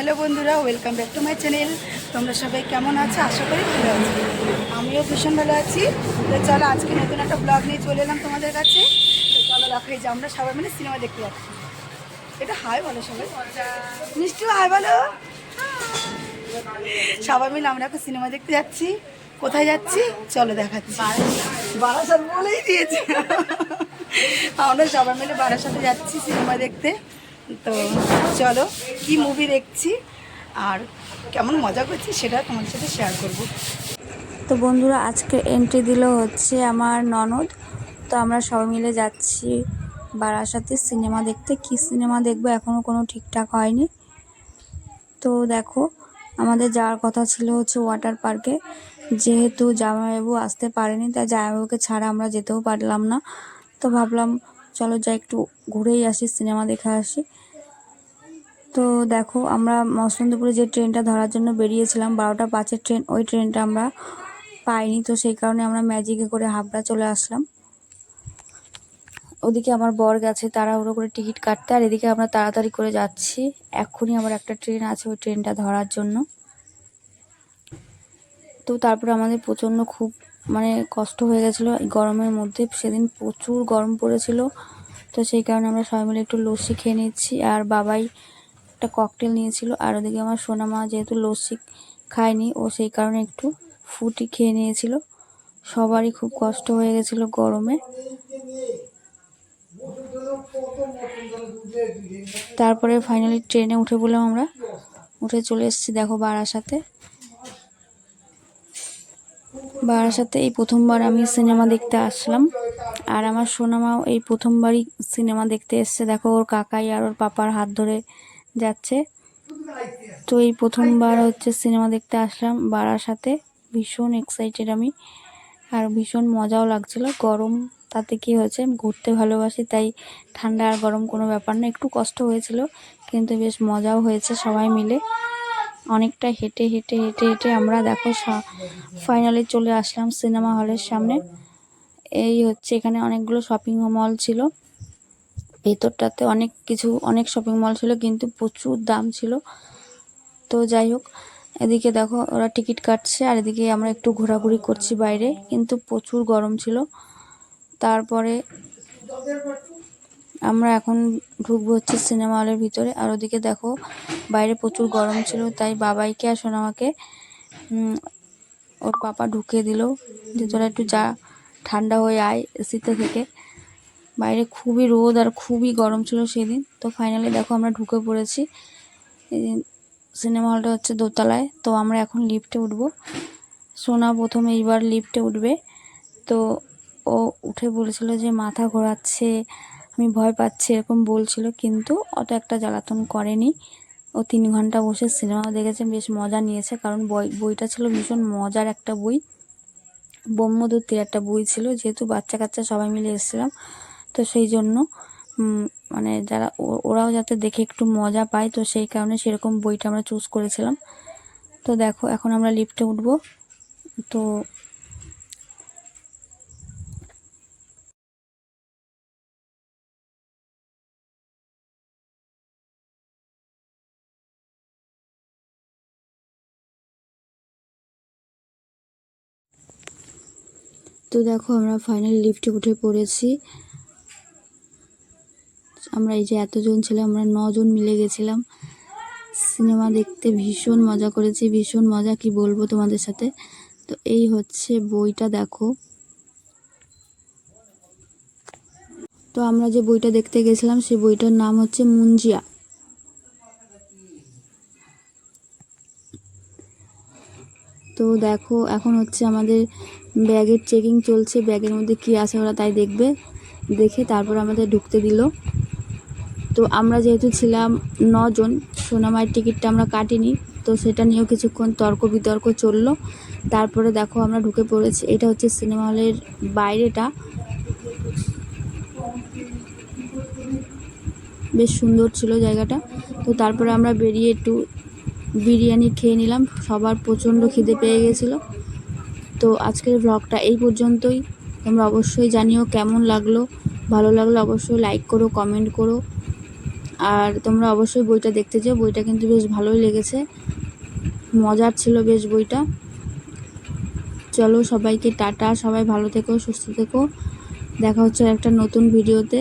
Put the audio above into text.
Hello বন্ধুরা, welcome back to my channel. তোমরা সবাই কেমন আছো? আশা করি ভালো আছি। আমিও ভীষণ ভালো আছি। তো চলো, আজকে নতুন একটা ব্লগ নিয়ে চলে এলাম তোমাদের কাছে। চলো, দেখো যে আমরা সবাই মিলে সিনেমা দেখতে যাচ্ছি। এটা হাই বলো সবাই। মিষ্টিও হাই বলো। সবাই মিলে আমরা এখন সিনেমা দেখতে যাচ্ছি। কোথায় যাচ্ছি? চলো দেখাচ্ছি। বারাসাত বলেই দিয়েছি। আমরা সবাই মিলে বারাসাতে যাচ্ছি সিনেমা দেখতে। তো চলো, কি মুভি দেখছি আর কেমন মজা করছি সেটা তোমাদের সাথে শেয়ার করব। তো বন্ধুরা, আজকে এন্ট্রি দিল হচ্ছে আমার ননদ। তো আমরা সবাই মিলে যাচ্ছি বারাসাতে সিনেমা দেখতে। কি সিনেমা দেখব এখনও কোনো ঠিকঠাক হয়নি। তো দেখো, আমাদের যাওয়ার কথা ছিল হচ্ছে ওয়াটার পার্কে যেহেতু জামাইবাবু আসতে পারেনি তাই জামাইবাবুকে ছাড়া আমরা যেতেও পারলাম না। তো ভাবলাম চলো যাই একটু ঘুরেই আসি, সিনেমা দেখে আসি। তো দেখো, আমরা মসলন্দপুরে যে ট্রেনটা ধরার জন্য বেরিয়েছিলাম, বারোটা পাঁচের ট্রেন, ওই ট্রেনটা আমরা পাইনি। তো সেই কারণে আমরা ম্যাজিকে করে হাবড়া চলে আসলাম। ওদিকে আমার বর গেছে তাড়াহুড়ো করে টিকিট কাটতে, আর এদিকে আমরা তাড়াতাড়ি করে যাচ্ছি। এক্ষুনি আমার একটা ট্রেন আছে, ওই ট্রেনটা ধরার জন্য। তো তারপরে আমাদের প্রচণ্ড খুব মানে কষ্ট হয়ে গেছিল গরমের মধ্যে। সেদিন প্রচুর গরম পড়েছিল, তো সেই কারণে আমরা সবাই মিলে একটু লস্যি খেয়ে নিচ্ছি আর বাবাই একটা ককটেল নিয়েছিল, আর ওদিকে আমার সোনা মা যেহেতু লস্যি খায়নি, ও সেই কারণে একটু ফুটি খেয়ে নিয়েছিল। সবারই খুব কষ্ট হয়ে গেছিল গরমে। তারপরে ফাইনালি ট্রেনে উঠে বললাম আমরা। উঠে চলে এসেছি, দেখো বারাসাতে বারাসাতে এই প্রথমবার আমি সিনেমা দেখতে আসলাম। আর আমার সোনামাও এই প্রথমবারই সিনেমা দেখতে এসছে। দেখো, ওর কাকাই আর ওর পাপার হাত ধরে যাচ্ছে। তো এই প্রথমবার হচ্ছে সিনেমা দেখতে আসলাম বারাসাতে ভীষণ এক্সাইটেড আমি। আর ভীষণ মজাও লাগছিল। গরম, তাতে কি হয়েছে? ঘুরতে ভালোবাসি, তাই ঠান্ডা আর গরম কোনো ব্যাপার না। একটু কষ্ট হয়েছিল, কিন্তু বেশ মজাও হয়েছে সবাই মিলে। অনেকটা হেঁটে হেঁটে হেঁটে হেঁটে আমরা দেখো ফাইনালি চলে আসলাম সিনেমা হলের সামনে। এই হচ্ছে এখানে অনেকগুলো শপিং মল ছিল। ভেতরটাতে অনেক কিছু, অনেক শপিং মল ছিল, কিন্তু প্রচুর দাম ছিল। তো যাই হোক, এদিকে দেখো ওরা টিকিট কাটছে, আর এদিকে আমরা একটু ঘোরাঘুরি করছি বাইরে, কিন্তু প্রচুর গরম ছিল। তারপরে আমরা এখন ঢুকবো হচ্ছে সিনেমা হলের ভিতরে, আর ওদিকে দেখো বাইরে প্রচুর গরম ছিল, তাই বাবাইকে আর সোনামাকে ওর পাপা ঢুকিয়ে দিল যে তোরা একটু যা, ঠান্ডা হয়ে আয় এসিতে থেকে। বাইরে খুবই রোদ আর খুবই গরম ছিল সেদিন। তো ফাইনালি দেখো আমরা ঢুকে পড়েছি সিনেমা হলটা হচ্ছে দোতলায়, তো আমরা এখন লিফটে উঠব। সোনা প্রথমে এইবার লিফটে উঠবে। তো ও উঠে বলেছিল যে মাথা ঘোরাচ্ছে, আমি ভয় পাচ্ছি, এরকম বলছিল, কিন্তু অত একটা জ্বালাতন করেনি। ও তিন ঘণ্টা বসে সিনেমা দেখেছে বেশ মজা নিয়েছে। কারণ বই, বইটা ছিল ভীষণ মজার একটা বই। ব্রহ্মদূতের একটা বই ছিল, যেহেতু বাচ্চা কাচ্চা সবাই মিলে এসেছিলাম, তো সেই জন্য মানে যারা ওরাও যাতে দেখে একটু মজা পায়, তো সেই কারণে সেরকম বইটা আমরা চুজ করেছিলাম। তো দেখো, এখন আমরা লিফটে উঠবো। তো তো দেখো আমরা ফাইনালি লিফটে উঠে পড়েছি। আমরা এই যে এতজন ছিলাম আমরা নজন মিলে গেছিলাম। সিনেমা দেখতে ভীষণ মজা করেছি, ভীষণ মজা, কি বলব তোমাদের সাথে? তো এই হচ্ছে বইটা, দেখো। তো আমরা যে বইটা দেখতে গেছিলাম সেই বইটার নাম হচ্ছে মুঞ্জিয়া। তো দেখো, এখন হচ্ছে আমাদের ব্যাগের চেকিং চলছে, ব্যাগের মধ্যে কি আছে ওরা তাই দেখবে। দেখে তারপর আমাদের ঢুকতে দিল। তো আমরা যেহেতু ছিলাম নজন সোনামায়ের টিকিটটা আমরা কাটিনি, তো সেটা নিয়েও কিছুক্ষণ তর্ক বিতর্ক চলল। তারপরে দেখো আমরা ঢুকে পড়েছি, এটা হচ্ছে সিনেমা হলের বাইরেটা। বেশ সুন্দর ছিল জায়গাটা। তো তারপরে আমরা বেরিয়ে একটু বিরিয়ানি খেয়ে নিলাম। সবার প্রচণ্ড খিদে পেয়ে গেছিল। তো আজকের ব্লগটা এই পর্যন্তই। তোমরা অবশ্যই জানিও কেমন লাগল। ভালো লাগল অবশ্যই লাইক করো কমেন্ট করো। আর তোমরা অবশ্যই বইটা দেখতে যেও। বইটা কিন্তু বেশ ভালোই লেগেছে। মজার ছিল বেশ বইটা। চলো সবাইকে টাটা। সবাই ভালো থেকো, সুস্থ থেকো। দেখা হচ্ছে একটা নতুন ভিডিওতে